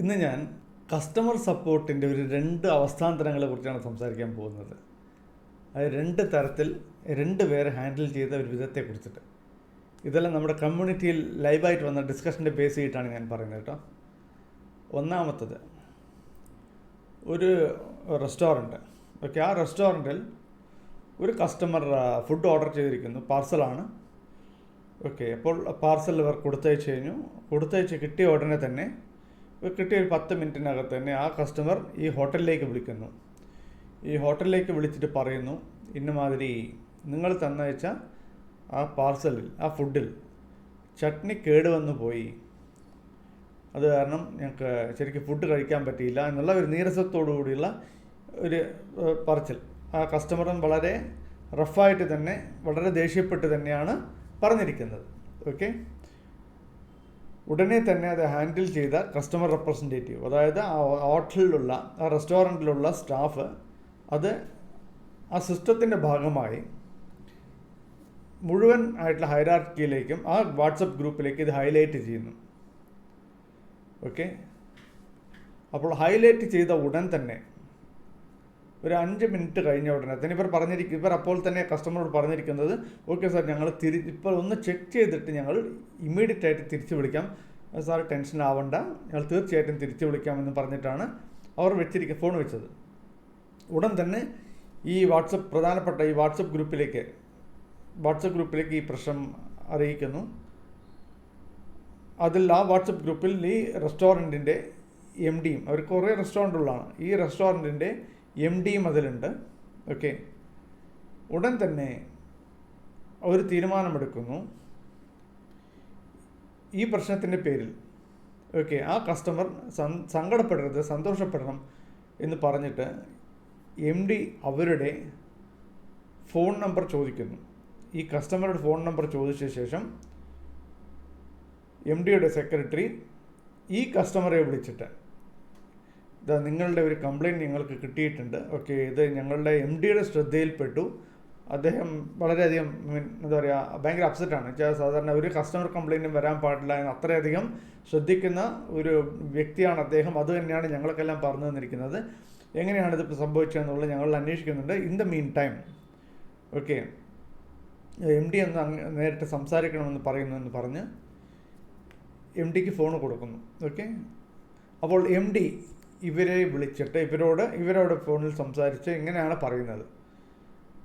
ഇന്ന് ഞാൻ കസ്റ്റമർ സപ്പോർട്ടിന്റെ ഒരു രണ്ട് അവസ്ഥാന്തരങ്ങളെ കുറിച്ചാണ് സംസാരിക്കാൻ പോകുന്നത്. അത് രണ്ട് തരത്തിൽ രണ്ട് പേരെ ഹാൻഡിൽ ചെയ്ത ഒരു വിധത്തെക്കുറിച്ചിട്ട് ഇതെല്ലാം നമ്മുടെ കമ്മ്യൂണിറ്റിയിൽ ലൈവായിട്ട് വന്ന ഡിസ്കഷന്റെ ബേസ് ചെയ്തിട്ടാണ് ഞാൻ പറയുന്നത് കേട്ടോ. ഒന്നാമത്തത് ഒരു റെസ്റ്റോറന്റ് ഓക്കെ ആ റെസ്റ്റോറന്റിൽ ഒരു കസ്റ്റമർ ഫുഡ് ഓർഡർ ചെയ്തിരിക്കുന്നു പാർസലാണ് ഓക്കെ അപ്പോൾ പാർസൽ ഇവർ കൊടുത്തയച്ച് കഴിഞ്ഞു. കൊടുത്തയച്ച് കിട്ടിയ ഉടനെ തന്നെ കിട്ടിയ ഒരു പത്ത് മിനിറ്റിനകത്ത് തന്നെ ആ കസ്റ്റമർ ഈ ഹോട്ടലിലേക്ക് വിളിക്കുന്നു. ഈ ഹോട്ടലിലേക്ക് വിളിച്ചിട്ട് പറയുന്നു ഇന്നമാതിരി നിങ്ങൾ തന്നയച്ച ആ പാർസലിൽ ആ ഫുഡിൽ ചട്നി കേടുവന്നു പോയി. അത് കാരണം ഞങ്ങൾക്ക് ശരിക്കും ഫുഡ് കഴിക്കാൻ പറ്റിയില്ല എന്നുള്ള ഒരു നീരസത്തോടു കൂടിയുള്ള ഒരു പറച്ചിൽ. ആ കസ്റ്റമറും വളരെ റഫായിട്ട് തന്നെ വളരെ ദേഷ്യപ്പെട്ട് തന്നെയാണ് പറഞ്ഞിരിക്കുന്നത്. ഓക്കെ ഉടനെ തന്നെ അത് ഹാൻഡിൽ ചെയ്ത കസ്റ്റമർ റെപ്രസെന്റേറ്റീവ് അതായത് ആ ഹോട്ടലിലുള്ള ആ റെസ്റ്റോറന്റിലുള്ള സ്റ്റാഫ് അത് ആ സിസ്റ്റത്തിന്റെ ഭാഗമായി മുഴുവൻ ആയിട്ടുള്ള ഹൈറാർക്കിയിലേക്കും ആ വാട്സപ്പ് ഗ്രൂപ്പിലേക്ക് ഇത് ഹൈലൈറ്റ് ചെയ്യുന്നു. ഓക്കെ അപ്പോൾ ഹൈലൈറ്റ് ചെയ്ത ഉടൻ തന്നെ ഒരു അഞ്ച് മിനിറ്റ് കഴിഞ്ഞ ഉടനെ തന്നെ ഇവർ പറഞ്ഞിരിക്കും ഇവർ അപ്പോൾ തന്നെ കസ്റ്റമറോട് പറഞ്ഞിരിക്കുന്നത് ഓക്കെ സാർ ഞങ്ങൾ തിരി ഇപ്പോൾ ഒന്ന് ചെക്ക് ചെയ്തിട്ട് ഞങ്ങൾ ഇമ്മീഡിയറ്റ് ആയിട്ട് തിരിച്ചു വിളിക്കാം. സാർ ടെൻഷൻ ആവണ്ട ഞങ്ങൾ തീർച്ചയായിട്ടും തിരിച്ചു വിളിക്കാമെന്ന് പറഞ്ഞിട്ടാണ് അവർ വെച്ചിരിക്കുക ഫോൺ വെച്ചത്. ഉടൻ തന്നെ ഈ വാട്സപ്പ് പ്രധാനപ്പെട്ട ഈ വാട്സപ്പ് ഗ്രൂപ്പിലേക്ക് വാട്സപ്പ് ഗ്രൂപ്പിലേക്ക് ഈ പ്രശ്നം അറിയിക്കുന്നു. അതിൽ ആ വാട്സപ്പ് ഗ്രൂപ്പിൽ ഈ റെസ്റ്റോറന്റിന്റെ എം ഡിയും അവർ കുറേ റെസ്റ്റോറന്റുകളാണ്. ഈ റെസ്റ്റോറന്റിന്റെ എം ഡിയും അതിലുണ്ട് ഓക്കെ ഉടൻ തന്നെ ഒരു തീരുമാനമെടുക്കുന്നു. ഈ പ്രശ്നത്തിന്റെ പേരിൽ. ഓക്കെ ആ കസ്റ്റമർ സങ്കടപ്പെടരുത് സന്തോഷപ്പെടണം എന്ന് പറഞ്ഞിട്ട് എം ഡി അവരുടെ ഫോൺ നമ്പർ ചോദിക്കുന്നു. ഈ കസ്റ്റമറുടെ ഫോൺ നമ്പർ ചോദിച്ച ശേഷം എം ഡിയുടെ സെക്രട്ടറി ഈ കസ്റ്റമറെ വിളിച്ചിട്ട് നിങ്ങളുടെ ഒരു കംപ്ലയിന്റ് ഞങ്ങൾക്ക് കിട്ടിയിട്ടുണ്ട്. ഓക്കെ ഇത് ഞങ്ങളുടെ എം ഡിയുടെ ശ്രദ്ധയിൽപ്പെട്ടു. അദ്ദേഹം വളരെയധികം എന്താ പറയുക ഭയങ്കര അപ്സെറ്റാണ് വെച്ചാൽ സാധാരണ ഒരു കസ്റ്റമർ കംപ്ലയിന്റും വരാൻ പാടില്ല എന്ന് അത്രയധികം ശ്രദ്ധിക്കുന്ന ഒരു വ്യക്തിയാണ് അദ്ദേഹം. അത് തന്നെയാണ് ഞങ്ങൾക്കെല്ലാം പറഞ്ഞു തന്നിരിക്കുന്നത്. എങ്ങനെയാണ് ഇതിപ്പോൾ സംഭവിച്ചതെന്നുള്ളത് ഞങ്ങൾ അന്വേഷിക്കുന്നുണ്ട്. In the meantime okay M D ഒന്ന് നേരിട്ട് സംസാരിക്കണമെന്ന് പറയുന്നു എന്ന് പറഞ്ഞ് എം ഡിക്ക് ഫോൺ കൊടുക്കുന്നു. ഓക്കെ അപ്പോൾ എം ഡി ഇവരെ വിളിച്ചിട്ട് ഇവരോട് ഇവരോട് ഫോണിൽ സംസാരിച്ച് ഇങ്ങനെയാണ് പറയുന്നത്.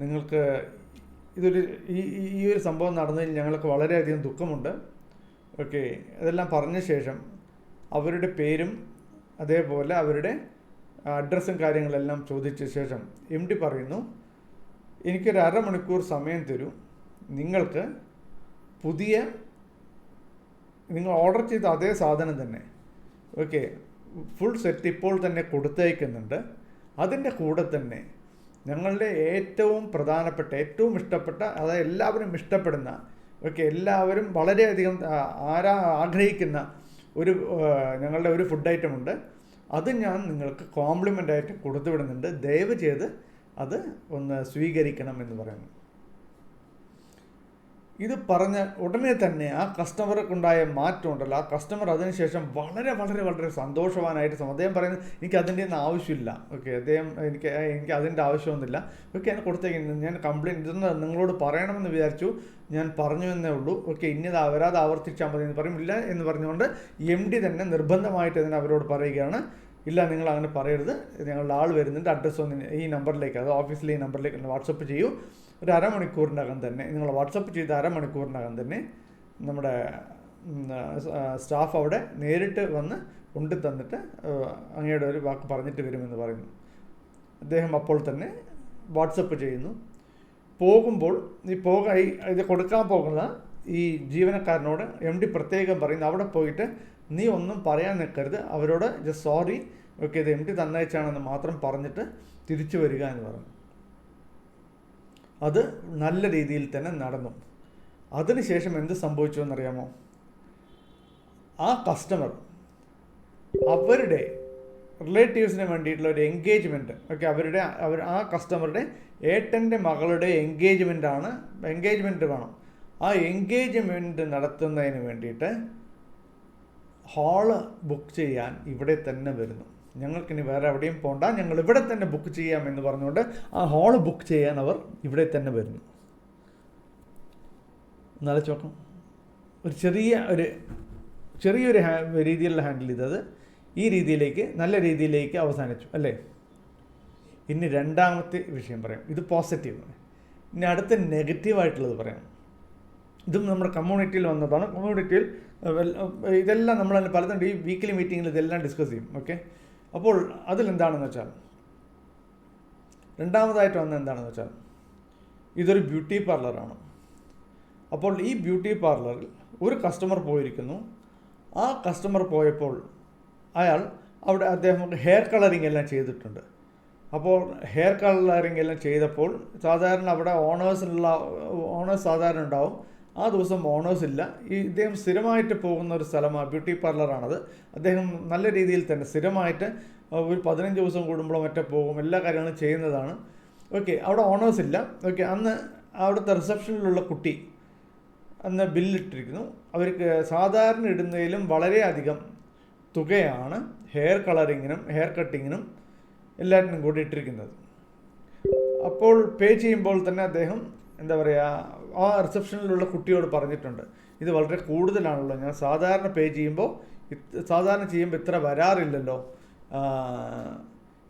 നിങ്ങൾക്ക് ഇതൊരു ഈ ഈ- ഒരു സംഭവം നടന്നതിൽ ഞങ്ങൾക്ക് വളരെയധികം ദുഃഖമുണ്ട്. ഓക്കെ ഇതെല്ലാം പറഞ്ഞ ശേഷം അവരുടെ പേരും അതേപോലെ അവരുടെ അഡ്രസ്സും കാര്യങ്ങളെല്ലാം ചോദിച്ച ശേഷം എം ഡി പറയുന്നു എനിക്കൊരു അരമണിക്കൂർ സമയം തരൂ. നിങ്ങൾക്ക് പുതിയ നിങ്ങൾ ഓർഡർ ചെയ്ത അതേ സാധനം തന്നെ. ഓക്കെ ഫുൾ സെറ്റ് ഇപ്പോൾ തന്നെ കൊടുത്തയക്കുന്നുണ്ട് അതിന്റെ കൂടെ തന്നെ ഞങ്ങളുടെ ഏറ്റവും പ്രധാനപ്പെട്ട ഏറ്റവും ഇഷ്ടപ്പെട്ട അതായത് എല്ലാവരും ഇഷ്ടപ്പെടുന്ന ഓക്കെ എല്ലാവരും വളരെയധികം ആരാ ആഗ്രഹിക്കുന്ന ഒരു ഞങ്ങളുടെ ഒരു ഫുഡ് ഐറ്റം ഉണ്ട്. അത് ഞാൻ നിങ്ങൾക്ക് കോംപ്ലിമെന്റ് ആയിട്ട് കൊടുത്തു വിടുന്നുണ്ട് ദയവ് ചെയ്ത് അത് ഒന്ന് സ്വീകരിക്കണം എന്ന് പറയുന്നു. ഇത് പറഞ്ഞ ഉടനെ തന്നെ ആ കസ്റ്റമർക്കുണ്ടായ മാറ്റം ഉണ്ടല്ലോ ആ കസ്റ്റമർ അതിനുശേഷം വളരെ വളരെ വളരെ സന്തോഷവാനായിട്ട് അദ്ദേഹം പറയുന്നത് എനിക്ക് അതിന്റെ ഒന്നും ആവശ്യമില്ല. ഓക്കെ അദ്ദേഹം എനിക്ക് എനിക്ക് അതിന്റെ ആവശ്യമൊന്നുമില്ല. ഓക്കെ ഞാൻ കൊടുത്തേക്കുന്നു ഞാൻ കംപ്ലയിന്റ് ഇതൊന്ന് നിങ്ങളോട് പറയണമെന്ന് വിചാരിച്ചു. ഞാൻ പറഞ്ഞു എന്നേ ഉള്ളൂ. ഓക്കെ ഇന്നത് വരാതെ ആവർത്തിച്ചാൽ മതി എന്ന് പറയും. ഇല്ല എന്ന് പറഞ്ഞുകൊണ്ട് എം ഡി തന്നെ നിർബന്ധമായിട്ട് ഇതിനെ അവരോട് പറയുകയാണ്. ഇല്ല നിങ്ങൾ അങ്ങനെ പറയരുത്. ഞങ്ങളുടെ ആൾ വരുന്നുണ്ട്. അഡ്രസ്സ് ഒന്ന് ഈ നമ്പറിലേക്ക് അത് ഓഫീസിലെ ഈ നമ്പറിലേക്ക് വാട്സപ്പ് ചെയ്യൂ. ഒരു അരമണിക്കൂറിനകം തന്നെ നിങ്ങൾ വാട്സപ്പ് ചെയ്ത അരമണിക്കൂറിനകം തന്നെ നമ്മുടെ സ്റ്റാഫ് അവിടെ നേരിട്ട് വന്ന് കൊണ്ടു തന്നിട്ട് അങ്ങയുടെ ഒരു വാക്ക് പറഞ്ഞിട്ട് വരുമെന്ന് പറയുന്നു. അദ്ദേഹം അപ്പോൾ തന്നെ വാട്സപ്പ് ചെയ്യുന്നു. പോകുമ്പോൾ ഈ പോക ഇത് കൊടുക്കാൻ പോകുന്ന ഈ ജീവനക്കാരനോട് എം ഡി പ്രത്യേകം പറയുന്നു അവിടെ പോയിട്ട് നീ ഒന്നും പറയാൻ നിൽക്കരുത് അവരോട് ജസ്റ്റ് സോറി ഓക്കെ ഇത് എം ഡി തന്നയച്ചാണെന്ന് മാത്രം പറഞ്ഞിട്ട് തിരിച്ചു വരിക എന്ന് പറഞ്ഞു. അത് നല്ല രീതിയിൽ തന്നെ നടന്നു. അതിനുശേഷം എന്ത് സംഭവിച്ചു എന്നറിയാമോ? ആ കസ്റ്റമർ അവരുടെ റിലേറ്റീവ്സിന് വേണ്ടിയിട്ടുള്ള ഒരു എൻഗേജ്മെന്റ് ഓക്കെ അവരുടെ അവർ ആ കസ്റ്റമറുടെ ഏട്ടന്റെ മകളുടെ എൻഗേജ്മെന്റ് ആണ് എൻഗേജ്മെന്റ് വേണം. ആ എൻഗേജ്മെന്റ് നടത്തുന്നതിന് വേണ്ടിയിട്ട് ഹാൾ ബുക്ക് ചെയ്യാൻ ഇവിടെ തന്നെ വരുന്നു. ഞങ്ങൾക്കിനി വേറെ എവിടെയും പോണ്ട. ഞങ്ങൾ ഇവിടെ തന്നെ ബുക്ക് ചെയ്യാം എന്ന് പറഞ്ഞുകൊണ്ട് ആ ഹാൾ ബുക്ക് ചെയ്യാൻ അവർ ഇവിടെ തന്നെ വരുന്നു. എന്നാലും നോക്കാം. ഒരു ചെറിയ ഒരു ചെറിയൊരു ഹാ രീതിയിലുള്ള ഹാൻഡിൽ ചെയ്തത് ഈ രീതിയിലേക്ക് നല്ല രീതിയിലേക്ക് അവസാനിച്ചു അല്ലേ? ഇനി രണ്ടാമത്തെ വിഷയം പറയാം. ഇത് പോസിറ്റീവ് ഇനി അടുത്ത നെഗറ്റീവായിട്ടുള്ളത് പറയാം. ഇതും നമ്മുടെ കമ്മ്യൂണിറ്റിയിൽ വന്നതാണ്. കമ്മ്യൂണിറ്റിയിൽ ഇതെല്ലാം നമ്മൾ പലതും ഈ വീക്കിലി മീറ്റിങ്ങിൽ ഇതെല്ലാം ഡിസ്കസ് ചെയ്യും. ഓക്കെ അപ്പോൾ അതിലെന്താണെന്ന് വെച്ചാൽ രണ്ടാമതായിട്ട് വന്ന എന്താണെന്ന് വെച്ചാൽ ഇതൊരു ബ്യൂട്ടി പാർലറാണ്. അപ്പോൾ ഈ ബ്യൂട്ടി പാർലറിൽ ഒരു കസ്റ്റമർ പോയിരിക്കുന്നു. ആ കസ്റ്റമർ പോയപ്പോൾ അയാൾ അവിടെ അദ്ദേഹം ഹെയർ കളറിംഗ് എല്ലാം ചെയ്തിട്ടുണ്ട്. അപ്പോൾ ഹെയർ കളറിംഗ് എല്ലാം ചെയ്തപ്പോൾ സാധാരണ അവിടെ ഓണേഴ്സിനുള്ള ഓണേഴ്സ് സാധാരണ ഉണ്ടാവും. ആ ദിവസം ഓണേഴ്സ് ഇല്ല. ഈ ഇദ്ദേഹം സ്ഥിരമായിട്ട് പോകുന്ന ഒരു സ്ഥലമാണ് ബ്യൂട്ടി പാർലറാണത് അദ്ദേഹം നല്ല രീതിയിൽ തന്നെ സ്ഥിരമായിട്ട് ഒരു പതിനഞ്ച് ദിവസം കൂടുമ്പോഴോ മറ്റോ പോകും എല്ലാ കാര്യങ്ങളും ചെയ്യുന്നതാണ്. ഓക്കെ അവിടെ ഓണേഴ്സ് ഇല്ല. ഓക്കെ അന്ന് അവിടുത്തെ റിസപ്ഷനിലുള്ള കുട്ടി അന്ന് ബില്ലിട്ടിരിക്കുന്നു. അവർക്ക് സാധാരണ ഇടുന്നതിലും വളരെയധികം തുകയാണ് ഹെയർ കളറിങ്ങിനും ഹെയർ കട്ടിങ്ങിനും എല്ലാറ്റിനും കൂടി ഇട്ടിരിക്കുന്നത്. അപ്പോൾ പേ ചെയ്യുമ്പോൾ തന്നെ അദ്ദേഹം എന്താ പറയുക ആ റിസപ്ഷനിലുള്ള കുട്ടിയോട് പറഞ്ഞിട്ടുണ്ട്. ഇത് വളരെ കൂടുതലാണല്ലോ. ഞാൻ സാധാരണ പേ ചെയ്യുമ്പോൾ സാധാരണ ചെയ്യുമ്പോൾ ഇത്ര വരാറില്ലല്ലോ.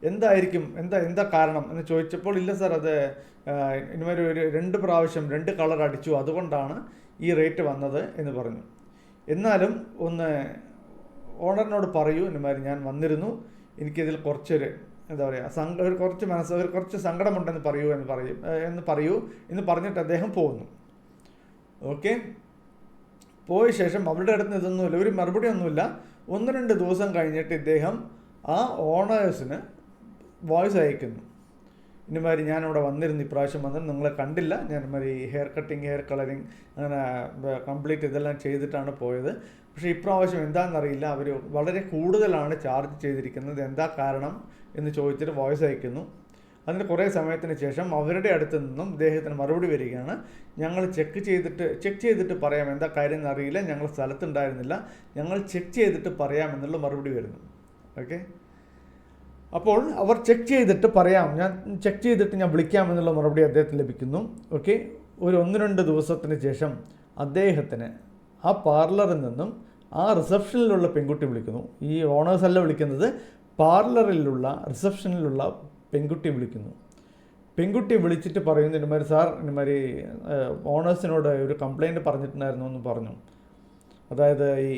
എന്തായിരിക്കും? എന്താ എന്താ കാരണം എന്ന് ചോദിച്ചപ്പോൾ ഇല്ല സാർ അത് ഇനിമൊരു ഒരു രണ്ട് പ്രാവശ്യം രണ്ട് കളർ അടിച്ചു. അതുകൊണ്ടാണ് ഈ റേറ്റ് വന്നത് എന്ന് പറഞ്ഞു. എന്നാലും ഒന്ന് ഓണറിനോട് പറയൂ. ഇനിമാതിരി ഞാൻ വന്നിരുന്നു. എനിക്കിതിൽ കുറച്ചൊരു എന്താ പറയുക സങ്ക ഒരു കുറച്ച് മനസ്സ് ഒരു കുറച്ച് സങ്കടമുണ്ടെന്ന് പറയൂ എന്ന് പറയും എന്ന് പറയൂ എന്ന് പറഞ്ഞിട്ട് അദ്ദേഹം പോകുന്നു. ഓക്കെ? പോയ ശേഷം അവരുടെ അടുത്ത് ഇതൊന്നുമില്ല ഒരു മറുപടി ഒന്നുമില്ല. ഒന്ന് രണ്ട് ദിവസം കഴിഞ്ഞിട്ട് ഇദ്ദേഹം ആ ഓണേഴ്സിന് വോയിസ് അയക്കുന്നു. ഇന്നുമാതിരി ഞാനിവിടെ വന്നിരുന്നു ഇപ്രാവശ്യം വന്നിരുന്നു നിങ്ങളെ കണ്ടില്ല. ഞാൻ മാതിരി ഹെയർ കട്ടിങ് ഹെയർ കളറിങ് അങ്ങനെ കംപ്ലീറ്റ് ഇതെല്ലാം ചെയ്തിട്ടാണ് പോയത്. പക്ഷേ ഇപ്രാവശ്യം എന്താണെന്നറിയില്ല അവർ വളരെ കൂടുതലാണ് ചാർജ് ചെയ്തിരിക്കുന്നത്. എന്താ കാരണം? എന്ന് ചോദിച്ചിട്ട് വോയിസ് അയക്കുന്നു. അതിന് കുറേ സമയത്തിന് ശേഷം അവരുടെ അടുത്ത് നിന്നും ഇദ്ദേഹത്തിന് മറുപടി വരികയാണ്. ഞങ്ങൾ ചെക്ക് ചെയ്തിട്ട് ചെക്ക് ചെയ്തിട്ട് പറയാം എന്താ കാര്യം എന്നറിയില്ല ഞങ്ങൾ സ്ഥലത്തുണ്ടായിരുന്നില്ല. ഞങ്ങൾ ചെക്ക് ചെയ്തിട്ട് പറയാം എന്നുള്ള മറുപടി വരുന്നു. ഓക്കെ അപ്പോൾ അവർ ചെക്ക് ചെയ്തിട്ട് പറയാം. ഞാൻ ചെക്ക് ചെയ്തിട്ട് ഞാൻ വിളിക്കാം എന്നുള്ള മറുപടി അദ്ദേഹത്തിന് ലഭിക്കുന്നു. ഓക്കെ ഒരു ഒന്ന് രണ്ട് ദിവസത്തിന് ശേഷം അദ്ദേഹത്തിന് ആ പാർലറിൽ നിന്നും ആ റിസപ്ഷനിലുള്ള പെൺകുട്ടി വിളിക്കുന്നു. ഈ ഓണേഴ്സ് അല്ല വിളിക്കുന്നത്. പാർലറിലുള്ള റിസപ്ഷനിലുള്ള പെൺകുട്ടി വിളിക്കുന്നു. പെൺകുട്ടി വിളിച്ചിട്ട് പറയുന്നു ഇന്നുമാതിരി സാർ ഇന്നുമാതിരി ഓണേഴ്സിനോട് ഒരു കംപ്ലൈന്റ് പറഞ്ഞിട്ടുണ്ടായിരുന്നു എന്ന് പറഞ്ഞു. അതായത് ഈ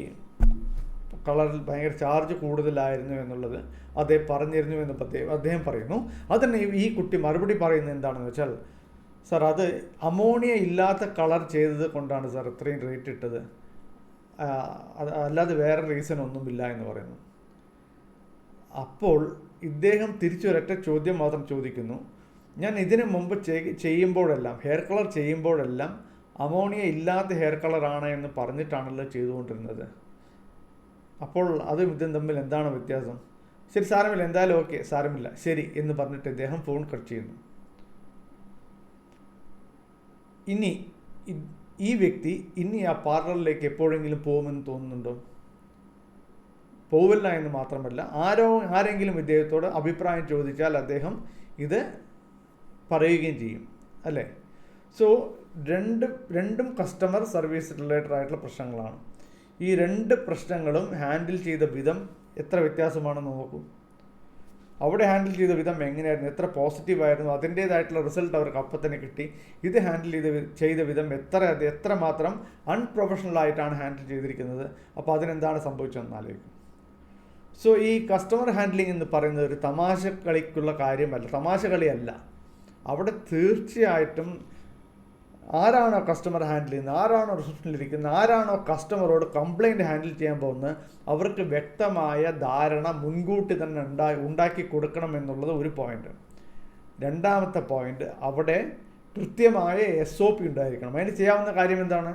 കളറിൽ ഭയങ്കര ചാർജ് കൂടുതലായിരുന്നു എന്നുള്ളത് അദ്ദേഹം പറഞ്ഞിരുന്നു എന്ന് അദ്ദേഹം പറയുന്നു. അതിന് ഈ കുട്ടി മറുപടി പറയുന്നത് എന്താണെന്ന് വെച്ചാൽ സാർ അത് അമോണിയ ഇല്ലാത്ത കളർ ചെയ്തത് കൊണ്ടാണ് സാർ ഇത്രയും റേറ്റ് ഇട്ടത്. അല്ലാതെ വേറെ റീസൺ ഒന്നുമില്ല എന്ന് പറയുന്നു. അപ്പോൾ ഇദ്ദേഹം തിരിച്ചൊരൊറ്റ ചോദ്യം മാത്രം ചോദിക്കുന്നു. ഞാൻ ഇതിനു മുമ്പ് ചെയ്യുമ്പോഴെല്ലാം ഹെയർ കളർ ചെയ്യുമ്പോഴെല്ലാം അമോണിയ ഇല്ലാത്ത ഹെയർ കളറാണ് എന്ന് പറഞ്ഞിട്ടാണല്ലോ ചെയ്തുകൊണ്ടിരുന്നത്. അപ്പോൾ അതും ഇതും തമ്മിൽ എന്താണ് വ്യത്യാസം? ശരി സാരമില്ല എന്തായാലും ഓക്കെ സാരമില്ല ശരി എന്ന് പറഞ്ഞിട്ട് ഇദ്ദേഹം ഫോൺ കട്ട് ചെയ്യുന്നു. ഇനി ഈ വ്യക്തി ഇനി ആ പാർലറിലേക്ക് എപ്പോഴെങ്കിലും പോകുമെന്ന് തോന്നുന്നുണ്ടോ? പോവില്ല എന്ന് മാത്രമല്ല ആരോ ആരെങ്കിലും ഇദ്ദേഹത്തോട് അഭിപ്രായം ചോദിച്ചാൽ അദ്ദേഹം ഇത് പറയുകയും ചെയ്യും അല്ലേ? സോ രണ്ട് രണ്ടും കസ്റ്റമർ സർവീസ് റിലേറ്റഡ് ആയിട്ടുള്ള പ്രശ്നങ്ങളാണ്. ഈ രണ്ട് പ്രശ്നങ്ങളും ഹാൻഡിൽ ചെയ്ത വിധം എത്ര വ്യത്യാസമാണെന്ന് നോക്കൂ. അവിടെ ഹാൻഡിൽ ചെയ്ത വിധം എങ്ങനെയായിരുന്നു? എത്ര പോസിറ്റീവായിരുന്നു അതിന്റേതായിട്ടുള്ള റിസൾട്ട് അവർക്ക് അപ്പം തന്നെ കിട്ടി. ഇത് ഹാൻഡിൽ ചെയ്ത ചെയ്ത വിധം എത്ര എത്രമാത്രം അൺപ്രൊഫഷണൽ ആയിട്ടാണ് ഹാൻഡിൽ ചെയ്തിരിക്കുന്നത്? അപ്പോൾ അതിനെന്താണ് സംഭവിച്ചതെന്ന് ആലോചിക്കും. സോ ഈ കസ്റ്റമർ ഹാൻഡ്ലിംഗ് എന്ന് പറയുന്നത് ഒരു തമാശ കളിക്കുള്ള കാര്യമല്ല. തമാശ കളിയല്ല അവിടെ തീർച്ചയായിട്ടും ആരാണോ കസ്റ്റമർ ഹാൻഡിൽ ചെയ്യുന്നത് ആരാണോ റിസപ്ഷനിൽ ഇരിക്കുന്നത് ആരാണോ കസ്റ്റമറോട് കംപ്ലൈന്റ് ഹാൻഡിൽ ചെയ്യാൻ പോകുന്നത് അവർക്ക് വ്യക്തമായ ധാരണ മുൻകൂട്ടി തന്നെ ഉണ്ടാ ഉണ്ടാക്കി കൊടുക്കണം എന്നുള്ളത് ഒരു പോയിന്റ് രണ്ടാമത്തെ പോയിന്റ് അവിടെ കൃത്യമായ എസ് ഒ പി ഉണ്ടായിരിക്കണം. അതിന് ചെയ്യാവുന്ന കാര്യം എന്താണ്?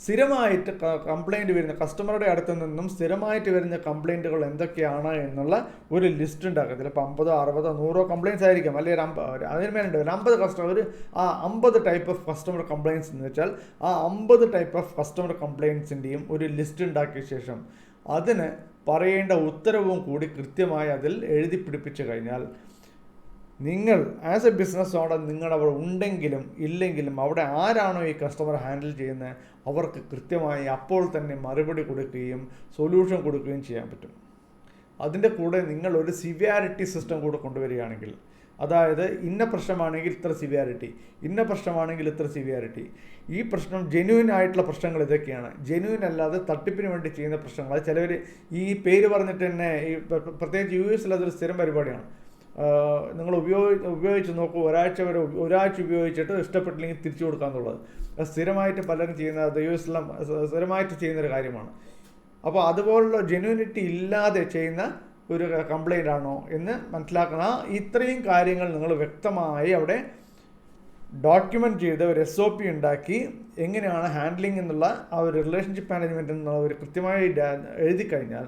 സ്ഥിരമായിട്ട് കംപ്ലൈന്റ് വരുന്ന കസ്റ്റമറുടെ അടുത്ത് നിന്നും സ്ഥിരമായിട്ട് വരുന്ന കംപ്ലൈന്റുകൾ എന്തൊക്കെയാണ് എന്നുള്ള ഒരു ലിസ്റ്റ് ഉണ്ടാക്കുക ചിലപ്പോൾ അമ്പതോ അറുപതോ നൂറോ കംപ്ലയിൻസ് ആയിരിക്കും. അല്ലെങ്കിൽ ഒരു അതിന് മേലുണ്ട്. ഒരു അമ്പത് കസ്റ്റമർ ആ അമ്പത് ടൈപ്പ് ഓഫ് കസ്റ്റമർ കംപ്ലയിൻസ് എന്ന് വെച്ചാൽ ആ അമ്പത് ടൈപ്പ് ഓഫ് കസ്റ്റമർ കംപ്ലയിൻസിന്റെയും ഒരു ലിസ്റ്റ് ഉണ്ടാക്കിയ ശേഷം അതിന് പറയേണ്ട ഉത്തരവും കൂടി കൃത്യമായി അതിൽ എഴുതി പിടിപ്പിച്ചു കഴിഞ്ഞാൽ നിങ്ങൾ ആസ് എ ബിസിനസ് ഓണർ നിങ്ങൾ അവിടെ ഉണ്ടെങ്കിലും ഇല്ലെങ്കിലും അവിടെ ആരാണോ ഈ കസ്റ്റമർ ഹാൻഡിൽ ചെയ്യുന്നത് അവർക്ക് കൃത്യമായി അപ്പോൾ തന്നെ മറുപടി കൊടുക്കുകയും സൊല്യൂഷൻ കൊടുക്കുകയും ചെയ്യാൻ പറ്റും. അതിന്റെ കൂടെ നിങ്ങൾ ഒരു സിവിയാരിറ്റി സിസ്റ്റം കൂടെ കൊണ്ടുവരികയാണെങ്കിൽ അതായത് ഇന്ന പ്രശ്നമാണെങ്കിൽ ഇത്ര സിവിയാരിറ്റി ഇന്ന പ്രശ്നമാണെങ്കിൽ ഇത്ര സിവിയാരിറ്റി ഈ പ്രശ്നം ജെന്യൂൻ ആയിട്ടുള്ള പ്രശ്നങ്ങൾ ഇതൊക്കെയാണ്. ജെന്യൂൻ അല്ലാതെ തട്ടിപ്പിന് വേണ്ടി ചെയ്യുന്ന പ്രശ്നങ്ങൾ. ചിലവർ ഈ പേര് പറഞ്ഞിട്ട് തന്നെ ഈ പ്ര- പ്രത്യേകിച്ച് യു എസിൽ അതൊരു സ്ഥിരം പരിപാടിയാണ്. നിങ്ങൾ ഉപയോഗി ഉപയോഗിച്ച് നോക്കൂ. ഒരാഴ്ച വരെ ഒരാഴ്ച ഉപയോഗിച്ചിട്ട് ഇഷ്ടപ്പെട്ടില്ലെങ്കിൽ തിരിച്ചു കൊടുക്കാന്നുള്ളത് അത് സ്ഥിരമായിട്ട് പലരും ചെയ്യുന്ന എസിലും സ്ഥിരമായിട്ട് ചെയ്യുന്നൊരു കാര്യമാണ്. അപ്പോൾ അതുപോലുള്ള ജെന്യൂനിറ്റി ഇല്ലാതെ ചെയ്യുന്ന ഒരു കംപ്ലൈന്റ് ആണോ എന്ന് മനസ്സിലാക്കണം. ഇത്രയും കാര്യങ്ങൾ നിങ്ങൾ വ്യക്തമായി അവിടെ ഡോക്യുമെന്റ് ചെയ്ത് ഒരു എസ് ഒ പി ഉണ്ടാക്കി എങ്ങനെയാണ് ഹാൻഡ്ലിംഗ് എന്നുള്ള ആ ഒരു റിലേഷൻഷിപ്പ് മാനേജ്മെന്റ് എന്നുള്ള ഒരു കൃത്യമായി എഴുതി കഴിഞ്ഞാൽ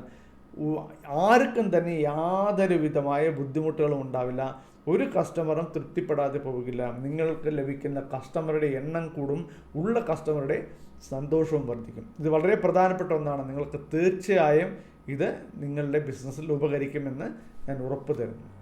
ആർക്കും തന്നെ യാതൊരു വിധമായ ബുദ്ധിമുട്ടുകളും ഉണ്ടാവില്ല. ഒരു കസ്റ്റമറും തൃപ്തിപ്പെടാതെ പോകില്ല നിങ്ങൾക്ക് ലഭിക്കുന്ന കസ്റ്റമറുടെ എണ്ണം കൂടും ഉള്ള കസ്റ്റമറുടെ സന്തോഷവും വർദ്ധിക്കും. ഇത് വളരെ പ്രധാനപ്പെട്ട ഒന്നാണ്. നിങ്ങൾക്ക് തീർച്ചയായും ഇത് നിങ്ങളുടെ ബിസിനസ്സിൽ ഉപകരിക്കുമെന്ന് ഞാൻ ഉറപ്പ് തരുന്നു